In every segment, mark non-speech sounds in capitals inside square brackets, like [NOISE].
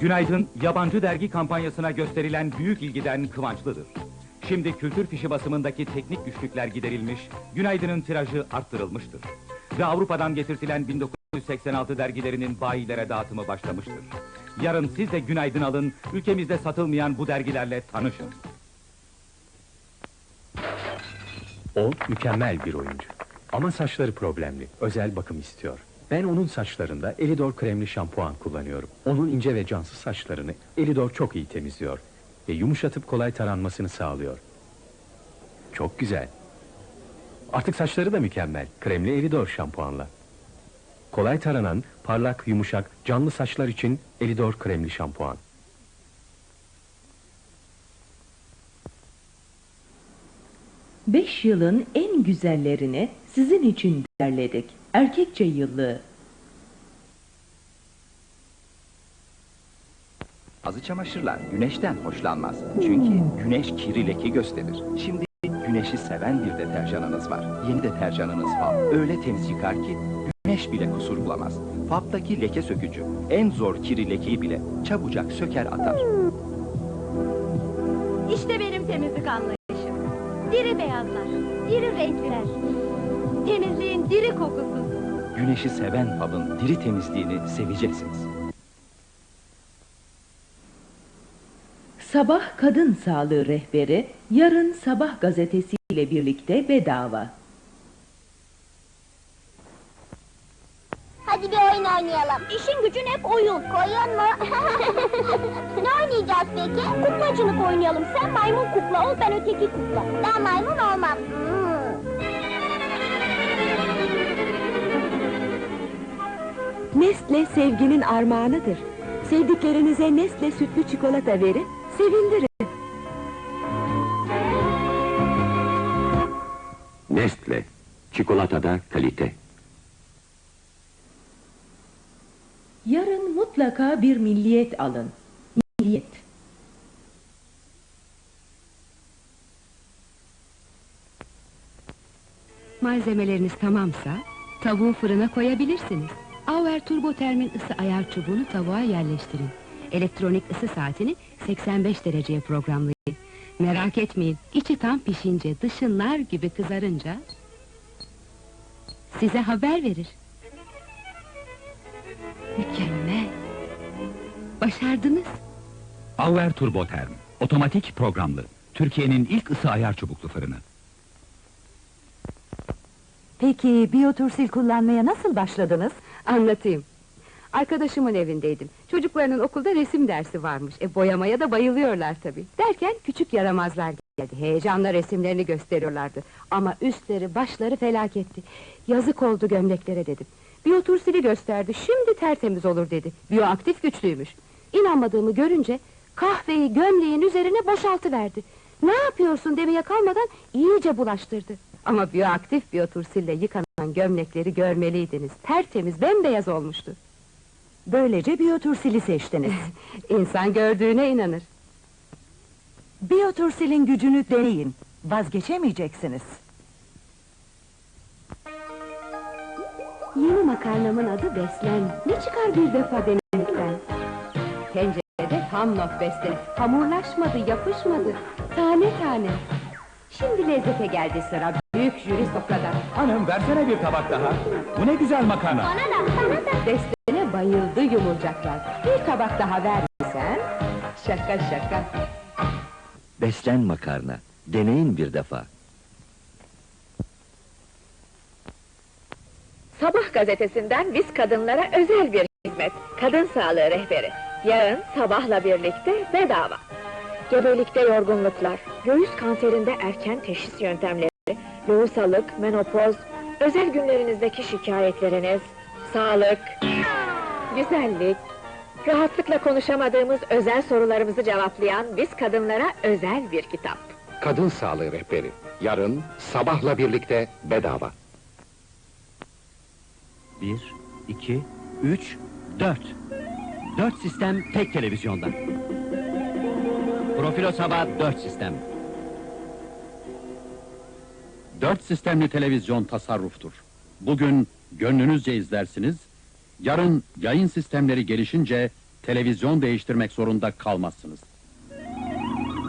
Günaydın, yabancı dergi kampanyasına gösterilen büyük ilgiden kıvançlıdır. Şimdi kültür fişi basımındaki teknik güçlükler giderilmiş, Günaydın'ın tirajı arttırılmıştır. Ve Avrupa'dan getirtilen 1986 dergilerinin bayilere dağıtımı başlamıştır. Yarın siz de Günaydın alın, ülkemizde satılmayan bu dergilerle tanışın. O mükemmel bir oyuncu. Ama saçları problemli, özel bakım istiyor. Ben onun saçlarında Elidor kremli şampuan kullanıyorum. Onun ince ve cansız saçlarını Elidor çok iyi temizliyor. Ve yumuşatıp kolay taranmasını sağlıyor. Çok güzel. Artık saçları da mükemmel, kremli Elidor şampuanla. Kolay taranan, parlak, yumuşak, canlı saçlar için Elidor kremli şampuan. Beş yılın en güzellerini sizin için derledik. Erkekçe yıllığı. Azı çamaşırlar güneşten hoşlanmaz. Çünkü güneş kiri leke gösterir. Şimdi güneşi seven bir deterjanınız var. Yeni deterjanınız Fab. Öyle temiz yıkar ki güneş bile kusur bulamaz. Fab'daki leke sökücü en zor kiri lekeyi bile çabucak söker atar. İşte benim temizlik anlayışım. Diri beyazlar, diri renkler. Temizliğin diri kokusu. Güneşi seven Fab'ın diri temizliğini seveceksiniz. Sabah Kadın Sağlığı Rehberi yarın Sabah gazetesi ile birlikte bedava. Hadi bir oyun oynayalım. İşin gücün hep oyun. Koyun mu? [LAUGHS] ne oynayacağız peki? Kuklacılık oynayalım. Sen maymun kukla ol, ben öteki kukla. Ben maymun olmam. Hmm. Nestle sevginin armağanıdır. Sevdiklerinize Nestle sütlü çikolata verin, sevindirin. Nestle, çikolatada kalite. Yarın mutlaka bir milliyet alın. Milliyet. Malzemeleriniz tamamsa tavuğu fırına koyabilirsiniz. Auer Turbo Term'in ısı ayar çubuğunu tavuğa yerleştirin. Elektronik ısı saatini 85 dereceye programlayın. Merak etmeyin, içi tam pişince, dışı nar gibi kızarınca... ...size haber verir. Mükemmel! Başardınız. Auer Turboterm, otomatik programlı. Türkiye'nin ilk ısı ayar çubuklu fırını. Peki biyotursil kullanmaya nasıl başladınız? Anlatayım. Arkadaşımın evindeydim. Çocuklarının okulda resim dersi varmış. E boyamaya da bayılıyorlar tabii. Derken küçük yaramazlar geldi. Heyecanla resimlerini gösteriyorlardı. Ama üstleri, başları felaketti. Yazık oldu gömleklere dedim. Biyotursili gösterdi. Şimdi tertemiz olur dedi. Biyoaktif güçlüymüş. İnanmadığımı görünce kahveyi gömleğin üzerine boşaltıverdi. Ne yapıyorsun demeye kalmadan iyice bulaştırdı. Ama biyoaktif biyotursille yıkanan gömlekleri görmeliydiniz. Tertemiz, bembeyaz olmuştu. Böylece biyotursili seçtiniz. [LAUGHS] İnsan gördüğüne inanır. Biyotursilin gücünü deneyin. Vazgeçemeyeceksiniz. Yeni makarnamın adı Beslen. Ne çıkar bir defa denemekten? Tencerede tam not beste. Hamurlaşmadı, yapışmadı. Tane tane. Şimdi lezzete geldi sıra. Büyük jüri sofrada. Hanım versene bir tabak daha. Bu ne güzel makarna. Bana da, bana da. Bestene bayıldı yumurcaklar. Bir tabak daha versen... Şaka şaka. Beslen makarna. Deneyin bir defa. Sabah gazetesinden biz kadınlara özel bir hizmet. Kadın sağlığı rehberi. Yarın sabahla birlikte bedava. Gebelikte yorgunluklar, göğüs kanserinde erken teşhis yöntemleri, lohusalık, menopoz, özel günlerinizdeki şikayetleriniz, sağlık, güzellik, rahatlıkla konuşamadığımız özel sorularımızı cevaplayan biz kadınlara özel bir kitap. Kadın sağlığı rehberi. Yarın sabahla birlikte bedava. Bir, iki, üç, dört. Dört sistem tek televizyonda. Profilo sabah dört sistem. Dört sistemli televizyon tasarruftur. Bugün gönlünüzce izlersiniz, Yarın yayın sistemleri gelişince televizyon değiştirmek zorunda kalmazsınız.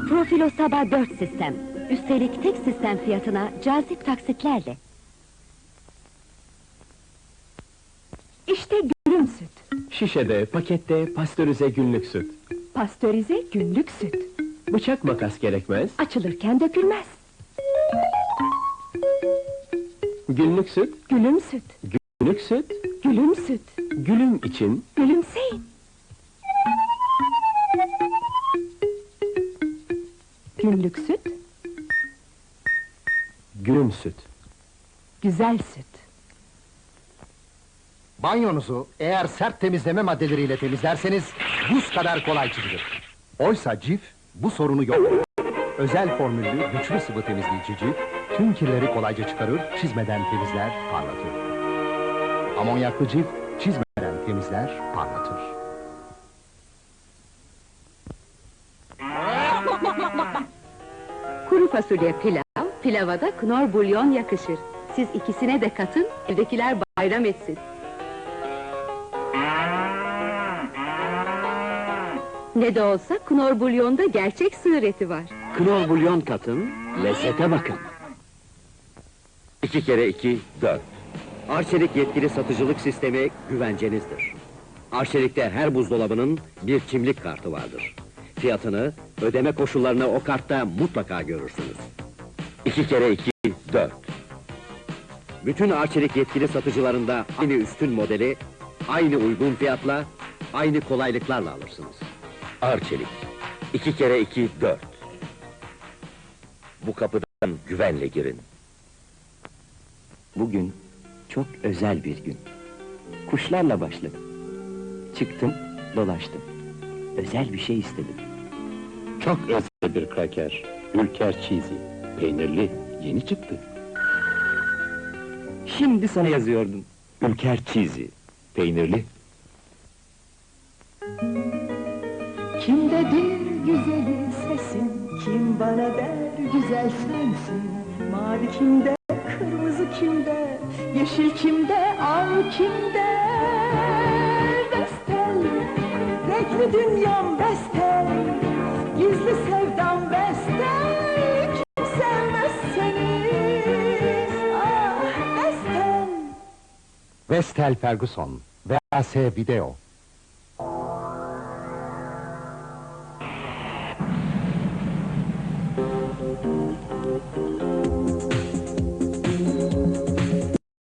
Profilo Sabah 4 sistem. Üstelik tek sistem fiyatına cazip taksitlerle. İşte gülüm süt. Şişede, pakette pastörize günlük süt. Pastörize günlük süt. Bıçak makas gerekmez. Açılırken dökülmez. Günlük süt, Gülüm süt. günlük süt, Gülüm süt. gülüm için Gülümseyin. Günlük süt, gülüm süt. güzel süt. Banyonuzu eğer sert temizleme maddeleriyle temizlerseniz buz kadar kolay çizilir. Oysa cif bu sorunu yok. Özel formüllü güçlü sıvı temizleyici cif tüm kirleri kolayca çıkarır, çizmeden temizler, parlatır. Amonyaklı cif çizmeden temizler, parlatır. Kuru fasulye pilav, pilava da knor bulyon yakışır. Siz ikisine de katın, evdekiler bayram etsin. Ne de olsa knor bulyonda gerçek sığır eti var. Knor bulyon katın, lezzete bakın. İki kere iki, dört. Arçelik yetkili satıcılık sistemi güvencenizdir. Arçelik'te her buzdolabının bir kimlik kartı vardır. Fiyatını, ödeme koşullarını o kartta mutlaka görürsünüz. İki kere iki, dört. Bütün Arçelik yetkili satıcılarında aynı üstün modeli, aynı uygun fiyatla, aynı kolaylıklarla alırsınız. Arçelik. İki kere iki, dört. Bu kapıdan güvenle girin. Bugün çok özel bir gün. Kuşlarla başladım. Çıktım, dolaştım. Özel bir şey istedim. Çok özel bir kraker. Ülker cheesy. Peynirli. Yeni çıktı. Şimdi sana yazıyordum. Ülker cheesy. Peynirli. Kimdedir güzeli sesin, kim bana der güzel sensin. Mavi kimde, kırmızı kimde, yeşil kimde, al kimde. Vestel, renkli dünyam vestel, gizli sevdam vestel. Kim sevmez seni, ah vestel. Vestel Ferguson, VAS Video,